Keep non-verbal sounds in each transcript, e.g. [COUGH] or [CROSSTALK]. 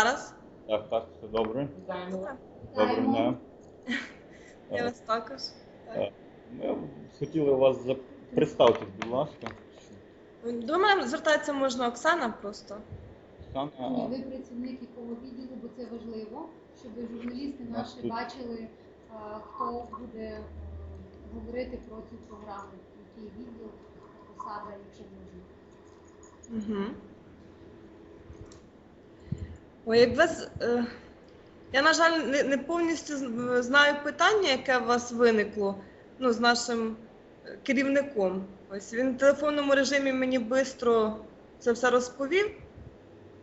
зараз. Так, так, все добре. Доброго дня. [LAUGHS] Я вас також. Е, Ми хотіли вас за... Представтесь, будь ласка. До мене звертається можна Оксана просто. Оксана, Ні, ви працівник якого відділу, бо це важливо, щоб журналісти наші тут- бачили, а, хто буде е, говорити про цю програму, який відділ, посада, якщо можна. Угу. Ой, як вас. Е, я, на жаль, не, не повністю знаю питання, яке у вас виникло ну, з нашим е, керівником. Ось він в телефонному режимі мені швидко це все розповів.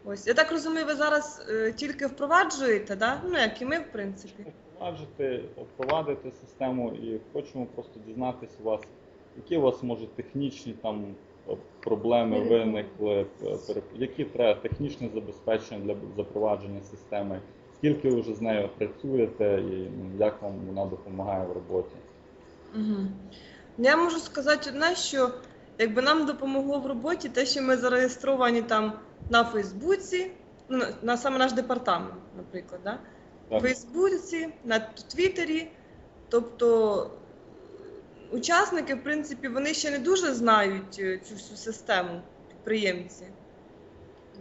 Ось, я так розумію, ви зараз е, тільки впроваджуєте, да? ну як і ми, в принципі. впроваджувати, впровадити систему і хочемо просто дізнатися у вас, які у вас може технічні там проблеми виникли, е, які треба технічне забезпечення для запровадження системи, скільки ви вже з нею працюєте і ну, як вам вона допомагає в роботі. Угу. Я можу сказати одне, що якби нам допомогло в роботі те, що ми зареєстровані там на Фейсбуці, ну, на- саме наш департамент, наприклад, да? Так. в Фейсбуці, на Твіттері. Тобто учасники, в принципі, вони ще не дуже знають е, цю всю систему підприємці.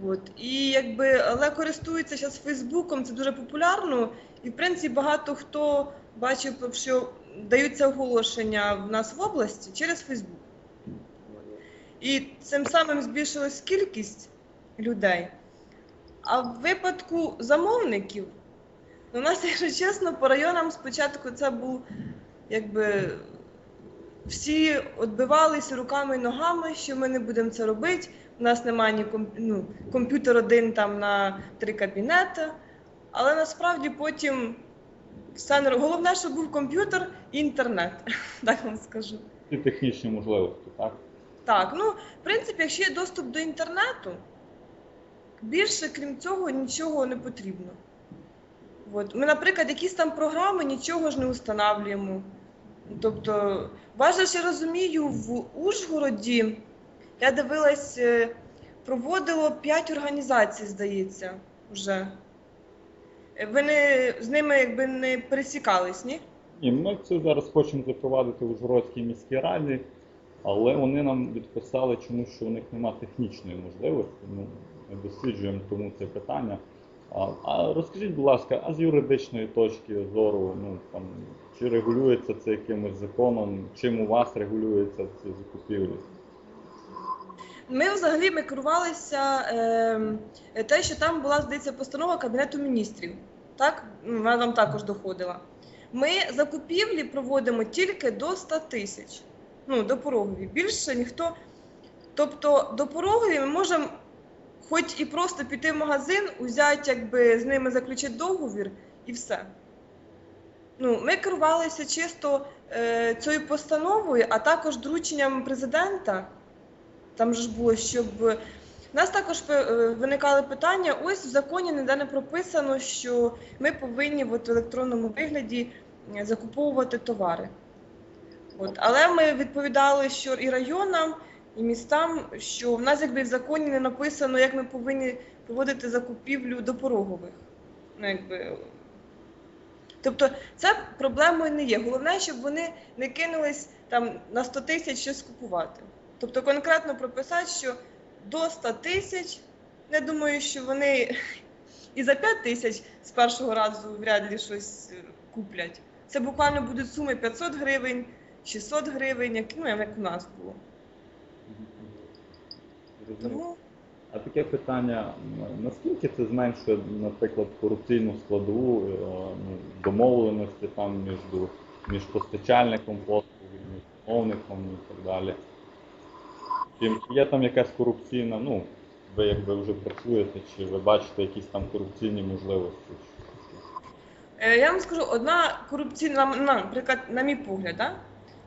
От. І якби, але користуються зараз Фейсбуком, це дуже популярно. І в принципі багато хто бачив, що даються оголошення в нас в області через Фейсбук. І цим самим збільшилась кількість людей. А в випадку замовників, ну, у нас, [LAUGHS] якщо чесно, по районам спочатку це був якби всі відбивалися руками і ногами, що ми не будемо це робити. У нас немає ні комп... ну, комп'ютер один там на три кабінети. Але насправді потім все не... головне, щоб був комп'ютер і інтернет, [LAUGHS] так вам скажу. Ці технічні можливості, так? Так, ну, в принципі, якщо є доступ до інтернету, більше, крім цього, нічого не потрібно. От. Ми, наприклад, якісь там програми нічого ж не встановлюємо. Тобто, важливо, я розумію, в Ужгороді я дивилась, е, проводило 5 організацій, здається, вже. Е, Ви не, з ними якби не пересікались, ні? І ми це зараз хочемо запровадити у Ужгородській міській раді, але вони нам відписали, чому що у них немає технічної можливості. Ну, ми досліджуємо тому це питання. А, розкажіть, будь ласка, а з юридичної точки зору, ну там чи регулюється це якимось законом, чим у вас регулюється ці закупівлі? Ми взагалі ми керувалися е, те, що там була, здається, постанова Кабінету міністрів. Так? Вона нам також доходила. Ми закупівлі проводимо тільки до 100 тисяч. Ну, до порогові. Більше ніхто. Тобто до порогові ми можемо хоч і просто піти в магазин, узяти, якби з ними заключити договір і все. Ну, ми керувалися чисто е, цією постановою, а також дорученням президента. Там ж було, щоб у нас також е, виникали питання. Ось в законі ніде не прописано, що ми повинні от, в електронному вигляді е, закуповувати товари. От. Але ми відповідали, що і районам, і містам, що в нас якби в законі не написано, як ми повинні проводити закупівлю допорогових. Ну, якби. Тобто це проблемою не є. Головне, щоб вони не кинулись там на 100 тисяч щось купувати. Тобто конкретно прописати, що до 100 тисяч, не думаю, що вони і за 5 тисяч з першого разу вряд ли щось куплять. Це буквально будуть суми 500 гривень, 600 гривень, як, ну, як у нас було. Зрозуміло. Тому А таке питання: наскільки це зменшує, наприклад, корупційну складову е, ну, домовленості там між, між постачальником послуги, між замовником і так далі? Чи є там якась корупційна, ну, ви якби вже працюєте, чи ви бачите якісь там корупційні можливості? Е, Я вам скажу, одна корупційна, наприклад, на мій погляд, да?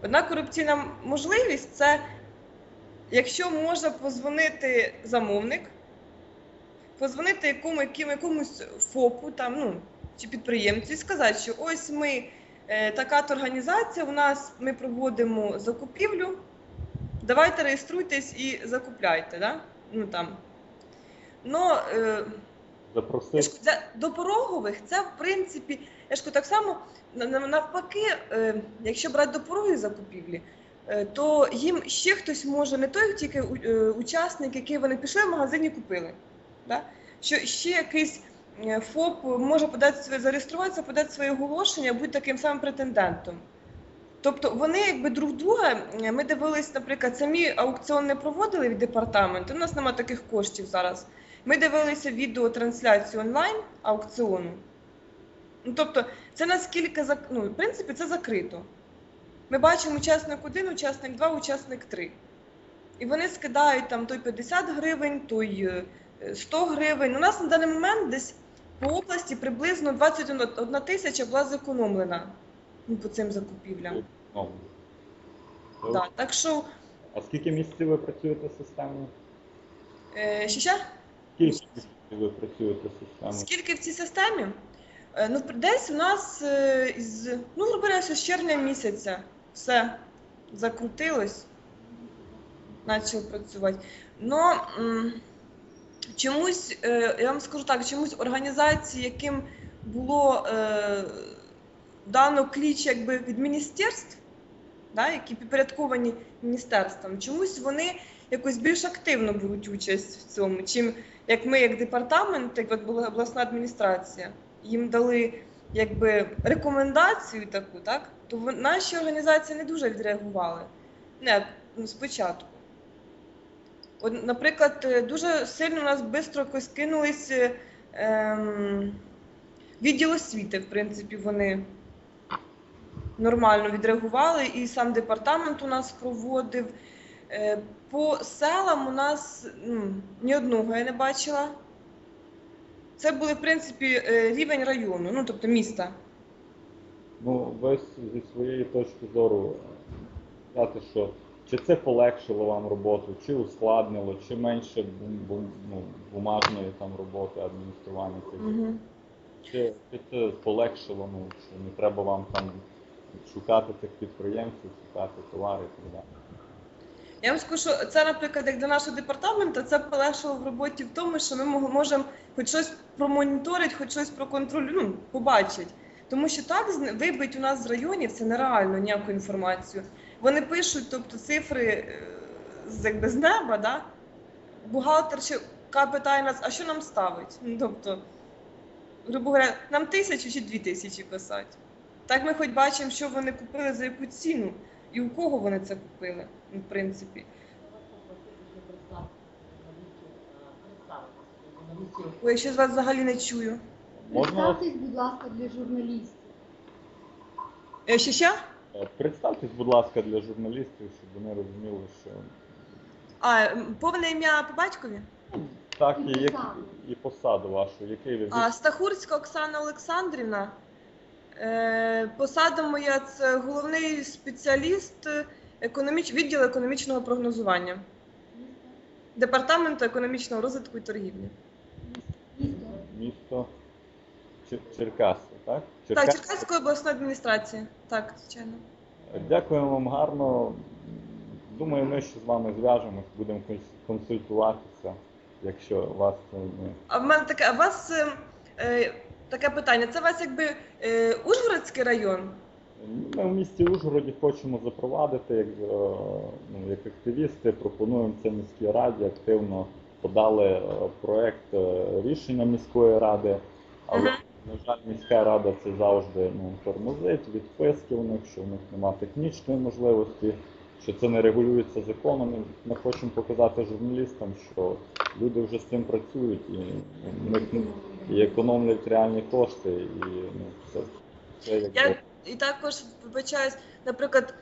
одна корупційна можливість це якщо може позвонити замовник, позвонити якому, якому, якомусь ФОПу там, ну, чи підприємцю і сказати, що ось ми е, така-то організація, у нас ми проводимо закупівлю, давайте реєструйтесь і закупляйте. Да? Ну, там. Но, е, ж для допорогових це в принципі, я ж так само на- на- навпаки, е, якщо брати до допорогові закупівлі, то їм ще хтось може, не той тільки е, учасник, який вони пішли в магазині купили. Да? Що ще якийсь е, ФОП може подати своє зареєструватися, подати своє оголошення, бути таким самим претендентом. Тобто вони якби друг друга, е, ми дивились, наприклад, самі аукціон не проводили від департаменту. У нас немає таких коштів зараз. Ми дивилися відеотрансляцію онлайн аукціону. Ну, тобто, це наскільки ну, в принципі, це закрито. Ми бачимо учасник 1, учасник 2, учасник 3. І вони скидають там той 50 гривень, той е, 100 гривень. У нас на даний момент десь по області приблизно 21 тисяча була зекономлена ну, по цим закупівлям. Ну, Да. Так що, А скільки місяців ви працюєте системою? е, ще ще? Скільки місяців ви працюєте системою? Скільки в цій системі? Е, Ну, десь у нас е, із, ну, грубо говоря, з червня місяця все закрутилось, почало працювати. Но чомусь, е, я вам скажу так, чомусь організації, яким було е, дано кліч якби від міністерств, да, які підпорядковані міністерствам, чомусь вони якось більш активно беруть участь в цьому, чим як ми, як департамент, як обласна адміністрація, їм дали якби рекомендацію таку, так то наші організації не дуже відреагували. Не, ну, спочатку. От, наприклад, е, дуже сильно у нас швидко кинулись е, ем, відділ освіти, в принципі, вони нормально відреагували, і сам департамент у нас проводив. Е, По селам у нас ну, ні одного я не бачила. Це були, в принципі, е, рівень району, ну тобто міста. Ну, ви зі своєї точки зору сказати, що чи це полегшило вам роботу, чи ускладнило, чи менше бум- бум- ну, бумажної там роботи, адміністрування цих, Угу. чи, чи це полегшило, ну, що не треба вам там шукати цих підприємців, шукати товари і так далі. Я вам скажу, що це, наприклад, як для нашого департаменту, це полегшило в роботі в тому, що ми можемо хоч щось промоніторити, хоч щось проконтролювати, ну, побачити. Тому що так вибить у нас з районів це нереально ніяку інформацію. Вони пишуть, тобто цифри е, якби з неба, да? бухгалтер ще питає нас, а що нам ставить? Ну, тобто, грубо говоря, нам тисячу чи дві тисячі писати. Так ми хоч бачимо, що вони купили за яку ціну і у кого вони це купили, в принципі. Ой, я ще з вас взагалі не чую. Можна Представтесь, будь ласка, для журналістів. Е, Ще ще? е, представтесь, будь ласка, для журналістів, щоб вони розуміли, що А, м, повне ім'я по батькові? так І і, як, посаду. і посаду вашу, який ви А, Стахурська Оксана Олександрівна. Е, посада моя це головний спеціаліст економіч... відділу економічного прогнозування Департаменту економічного розвитку і торгівлі. Місто. місто Чер- Черкаси, так? Так, Черкаської обласної адміністрації. Так, звичайно. Дякуємо вам гарно. Думаю, ми ще з вами зв'яжемось, будемо консультуватися, якщо вас це не. А в мене таке, а у вас е, е, таке питання. Це у вас якби е, Ужгородський район? Ми в місті Ужгороді хочемо запровадити як, е, ну, як активісти, пропонуємо це міській раді, активно подали е, проект е, рішення міської ради, але, Мгм. на жаль, міська рада це завжди ну, тормозить, відписки у них, що в них немає технічної можливості, що це не регулюється законом. І Ми хочемо показати журналістам, що люди вже з цим працюють і, в них і економлять реальні кошти, і ну, це, це якби... Я і також вибачаюсь, наприклад,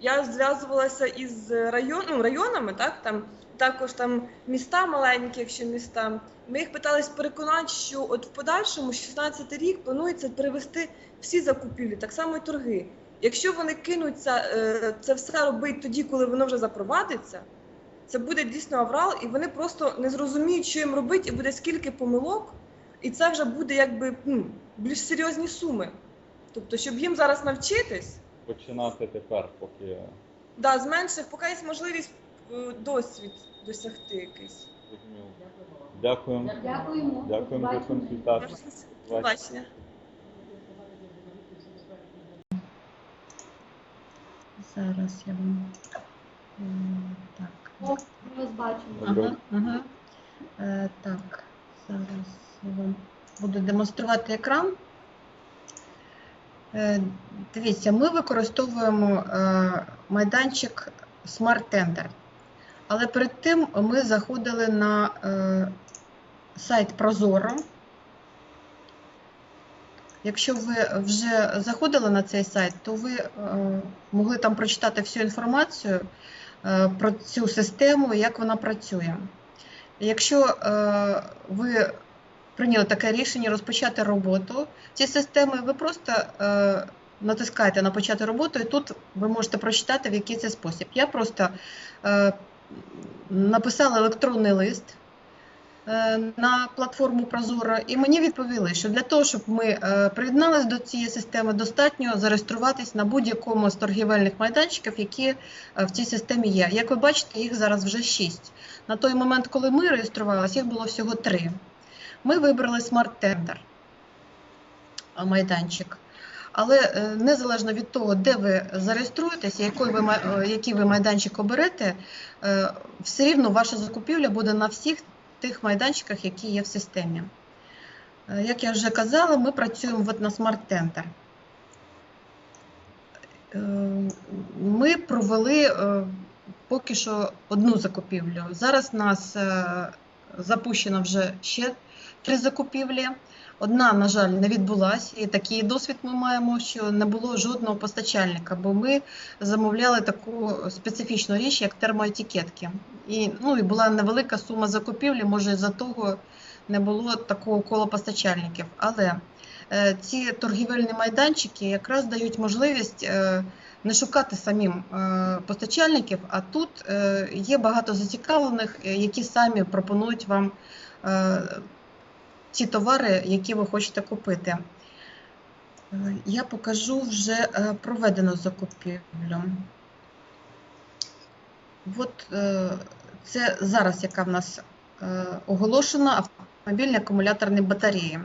я зв'язувалася із район, ну, районами, так там також там міста маленькі, якщо міста. Ми їх питались переконати, що от в подальшому 16 рік планується перевести всі закупівлі, так само і торги. Якщо вони кинуться е, це все робити тоді, коли воно вже запровадиться, це буде дійсно аврал, і вони просто не зрозуміють, що їм робити, і буде скільки помилок, і це вже буде якби ну, більш серйозні суми. Тобто, щоб їм зараз навчитись, починати тепер, поки да, з менших, поки є можливість досвід досягти якийсь. Дякуємо. Дякуємо. Дякуємо за консультацію. Побачення. Зараз я вам так. О, ми вас бачимо. Ага, ага. Е, так, зараз я вам буду демонструвати екран. Е, дивіться, ми використовуємо е, майданчик Smart Tender. Але перед тим ми заходили на е, сайт Прозоро. Якщо ви вже заходили на цей сайт, то ви е, могли там прочитати всю інформацію е, про цю систему, як вона працює. Якщо ви прийняли таке рішення розпочати роботу цієї системи, ви просто натискаєте на почати роботу, і тут ви можете прочитати, в який це спосіб. Я просто написала електронний лист е, на платформу Прозоро, і мені відповіли, що для того, щоб ми е, приєдналися до цієї системи, достатньо зареєструватись на будь-якому з торгівельних майданчиків, які е, в цій системі є. Як ви бачите, їх зараз вже шість. На той момент, коли ми реєструвалися, їх було всього три. Ми вибрали а, майданчик. Але е, незалежно від того, де ви зареєструєтеся, який ви, е, який ви майданчик оберете, е, все рівно ваша закупівля буде на всіх тих майданчиках, які є в системі. Як я вже казала, ми працюємо на. Е, Ми провели поки що одну закупівлю. Зараз нас запущено вже ще три закупівлі. Одна, на жаль, не відбулася, і такий досвід ми маємо, що не було жодного постачальника, бо ми замовляли таку специфічну річ, як термоетикетки. І, ну, і була невелика сума закупівлі, може, з-за того не було такого кола постачальників. Але е, ці торгівельні майданчики якраз дають можливість е, не шукати самим е, постачальників, а тут е, є багато зацікавлених, е, які самі пропонують вам е, ті товари, які ви хочете купити. Е, Я покажу вже е, проведену закупівлю. От е, це зараз, яка в нас оголошена автомобільні акумуляторні батареї.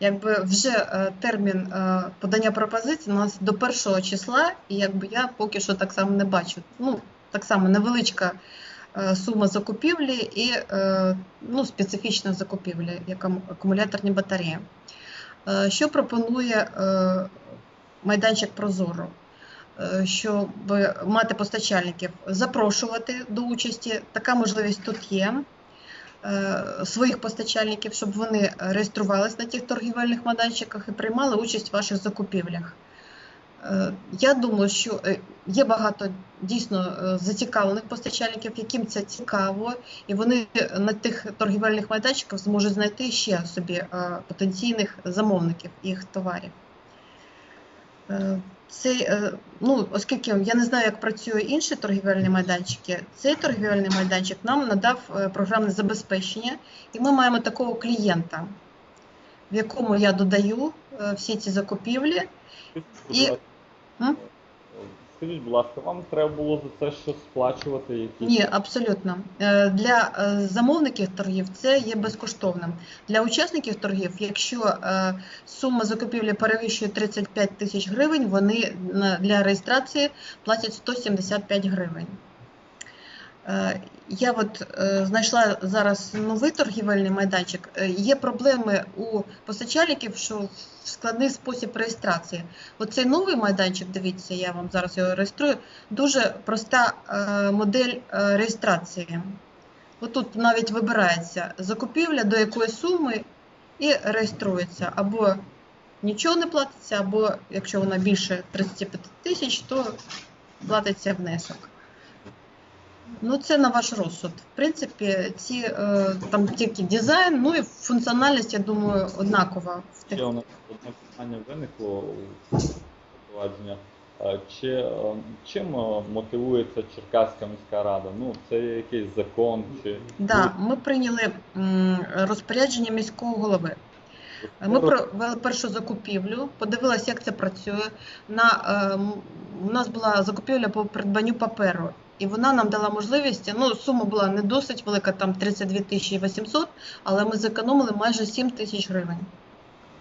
Якби вже термін подання пропозицій у нас до першого числа, і якби я поки що так само не бачу. Ну, так само невеличка сума закупівлі і е, ну, специфічна закупівля, як акумуляторні батареї. Е, Що пропонує е, майданчик Прозоро? Е, Щоб мати постачальників, запрошувати до участі. Така можливість тут є. Е, Своїх постачальників, щоб вони реєструвались на тих торгівельних майданчиках і приймали участь в ваших закупівлях. Е, Я думаю, що е, є багато дійсно е, зацікавлених постачальників, яким це цікаво, і вони на тих торгівельних майданчиках зможуть знайти ще собі потенційних замовників їх товарів. Цей, ну, оскільки я не знаю, як працює інші торгівельні майданчики, цей торгівельний майданчик нам надав програмне забезпечення, і ми маємо такого клієнта, в якому я додаю всі ці закупівлі. І- Скажіть, будь ласка, вам треба було за це щось сплачувати? Якісь... Ні, абсолютно. Е, Для е, замовників торгів це є безкоштовним. Для учасників торгів, якщо е, сума закупівлі перевищує 35 тисяч гривень, вони для реєстрації платять 175 гривень. Е, Я от е, знайшла зараз новий торгівельний майданчик. Е, Є проблеми у постачальників, що складний спосіб реєстрації. Оцей новий майданчик, дивіться, я вам зараз його реєструю. Дуже проста модель реєстрації. Отут навіть вибирається закупівля до якої суми і реєструється. Або нічого не платиться, або якщо вона більше 35 тисяч, то платиться внесок. Ну, це на ваш розсуд. В принципі, ці е, там тільки дизайн, ну і функціональність, я думаю, однакова Ще у нас одне питання виникло у провадження. Е, Чи е, чим е, мотивується Черкаська міська рада? Ну, це якийсь закон чи Да, ми прийняли розпорядження міського голови. Ми провели першу закупівлю, подивилися, як це працює. На, е, у нас була закупівля по придбанню паперу. І вона нам дала можливість, ну сума була не досить велика, там 32 тисячі 800, але ми зекономили майже 7 тисяч гривень.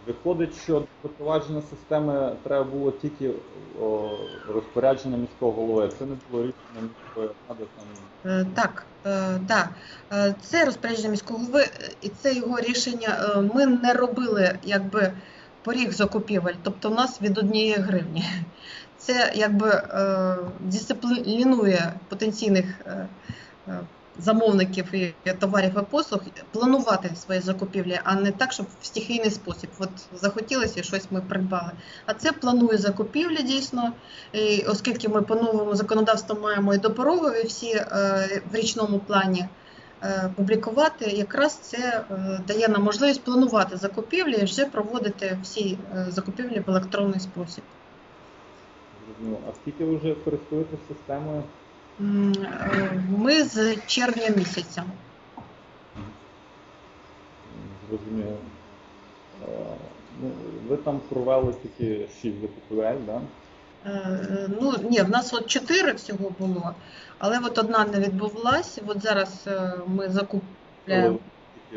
Виходить, що до запровадження системи треба було тільки о, розпорядження міського голови. Це не було рішення міської ради там. Е, Так, е, да. Е, це розпорядження міського голови, е, і це його рішення. Е, Ми не робили якби поріг закупівель, тобто в нас від однієї гривні. Це якби е, дисциплінує потенційних е, е, замовників і товарів і послуг планувати свої закупівлі, а не так, щоб в стихійний спосіб. От захотілося і щось ми придбали. А це планує закупівлі дійсно. І оскільки ми по новому законодавству маємо і допорогові всі е, в річному плані е, публікувати, якраз це е, дає нам можливість планувати закупівлі і вже проводити всі закупівлі в електронний спосіб. Зрозуміло. А скільки ви вже користуєтесь системою? Е, Ми з червня місяця. Зрозуміло. Е, Ну, ви там провели тільки 6 закупівель, да? Е, Ну ні, в нас от чотири всього було, але от одна не відбувалась. От зараз ми закупляємо.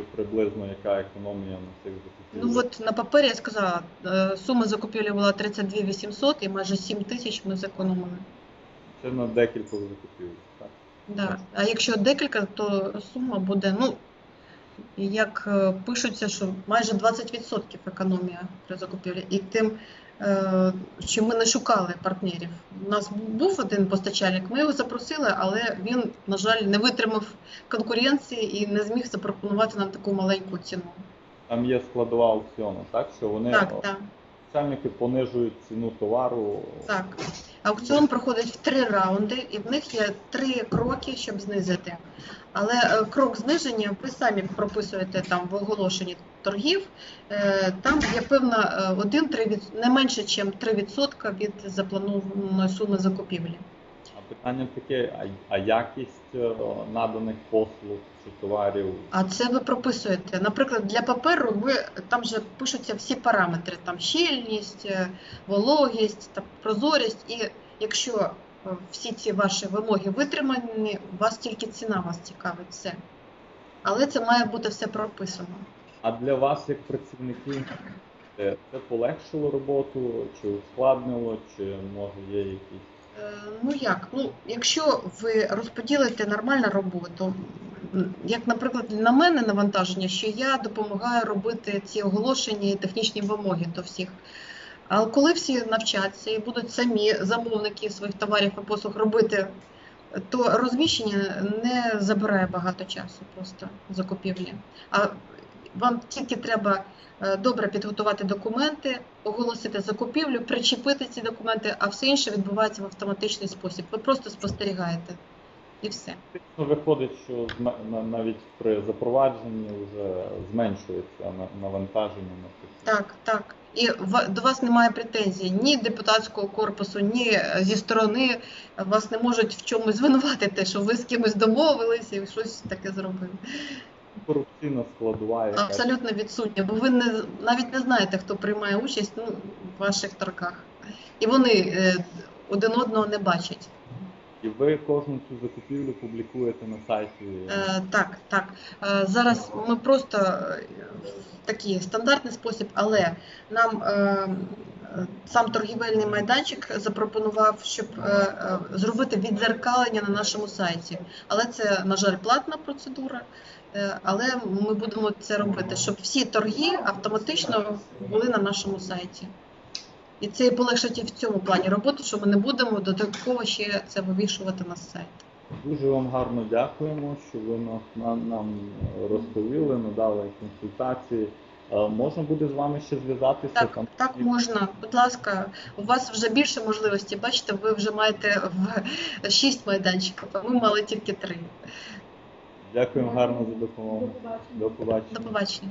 Приблизно яка економія на цих закупівлях? Ну от на папері я сказала, е, сума закупівлі була 32 800 і майже 7 тисяч ми зекономили. Це на декількох закупівлях, так? Да. А якщо декілька, то сума буде, ну, як е, пишуться, що майже 20% економія при закупівлі. І тим, що ми не шукали партнерів. У нас був один постачальник, ми його запросили, але він, на жаль, не витримав конкуренції і не зміг запропонувати нам таку маленьку ціну. Там є складова аукціону, так? Що вони Так, так. постачальники понижують ціну товару. Так. Аукціон проходить в три раунди, і в них є три кроки, щоб знизити. Але е, крок зниження ви самі прописуєте там в оголошенні торгів. Е, Там є певна е, 1-3 від не менше, ніж 3% від запланованої суми закупівлі. А питання таке: а, якість е, наданих послуг чи товарів? А це ви прописуєте. Наприклад, для паперу ви там же пишуться всі параметри: там щільність, е, вологість, та прозорість. І якщо е, всі ці ваші вимоги витримані, у вас тільки ціна вас цікавить все. Але це має бути все прописано. А для вас, як працівників, це полегшило роботу, чи ускладнило, чи може є якісь. Е, Ну як? Ну, якщо ви розподілите нормально роботу, як, наприклад, на мене навантаження, що я допомагаю робити ці оголошення і технічні вимоги до всіх. А коли всі навчаться і будуть самі замовники своїх товарів і послуг робити, то розміщення не забирає багато часу просто закупівлі. А вам тільки треба е, добре підготувати документи, оголосити закупівлю, причепити ці документи, а все інше відбувається в автоматичний спосіб. Ви просто спостерігаєте і все. Виходить, що навіть при запровадженні вже зменшується навантаження на це. Так, так. І до вас немає претензій ні депутатського корпусу, ні е, зі сторони вас не можуть в чомусь звинуватити, що ви з кимось домовилися і щось таке зробили. Корупційна складова, яка Абсолютно відсутня, бо ви не навіть не знаєте, хто приймає участь ну, в ваших торках. І вони е, один одного не бачать. І ви кожну цю закупівлю публікуєте на сайті. Е, так, так. Е, зараз ми просто е, в такий стандартний спосіб, але нам е, сам торгівельний майданчик запропонував, щоб е, е, зробити відзеркалення на нашому сайті. Але це, на жаль, платна процедура. Е, Але ми будемо це робити, щоб всі торги автоматично були на нашому сайті. І це і полегшить і в цьому плані роботу, що ми не будемо додатково ще це вивішувати на сайт. Дуже вам гарно дякуємо, що ви нас на- нам розповіли, надали консультації. Е, Можна буде з вами ще зв'язатися Так, там. так можна. Будь ласка, у вас вже більше можливостей. Бачите, ви вже маєте в шість майданчиків, а ми мали тільки три. Дякуємо гарно за допомогу. До побачення. До побачення.